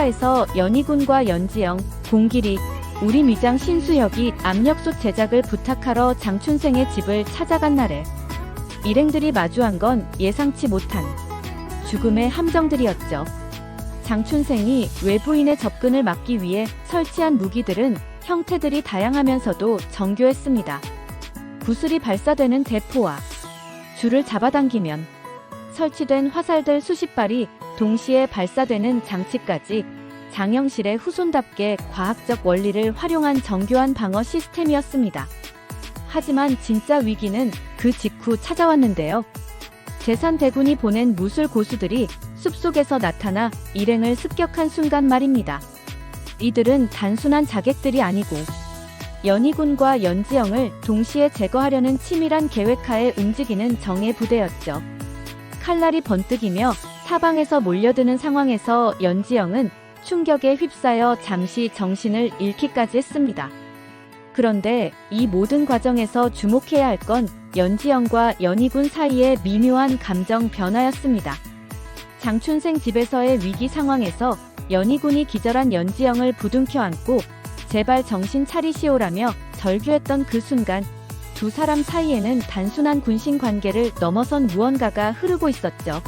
에서 연희군과 연지영, 공길이, 우리 미장 신수혁이 압력솥 제작을 부탁하러 장춘생의 집을 찾아간 날에 일행들이 마주한 건 예상치 못한 죽음의 함정들이었죠. 장춘생이 외부인의 접근을 막기 위해 설치한 무기들은 형태들이 다양하면서도 정교했습니다. 구슬이 발사되는 대포와 줄을 잡아당기면 설치된 화살들 수십 발이 동시에 발사되는 장치까지 장영실의 후손답게 과학적 원리를 활용한 정교한 방어 시스템이었습니다. 하지만 진짜 위기는 그 직후 찾아왔는데요. 재산 대군이 보낸 무술 고수들이 숲속에서 나타나 일행을 습격한 순간 말입니다. 이들은 단순한 자객들이 아니고 연희군과 연지영을 동시에 제거하려는 치밀한 계획하에 움직이는 정예 부대였죠. 칼날이 번뜩이며 사방에서 몰려드는 상황에서 연지영은 충격에 휩싸여 잠시 정신을 잃기까지 했습니다. 그런데 이 모든 과정에서 주목해야 할 건 연지영과 연희군 사이의 미묘한 감정 변화였습니다. 장춘생 집에서의 위기 상황에서 연희군이 기절한 연지영을 부둥켜 안고 제발 정신 차리시오라며 절규했던 그 순간 두 사람 사이에는 단순한 군신 관계를 넘어선 무언가가 흐르고 있었죠.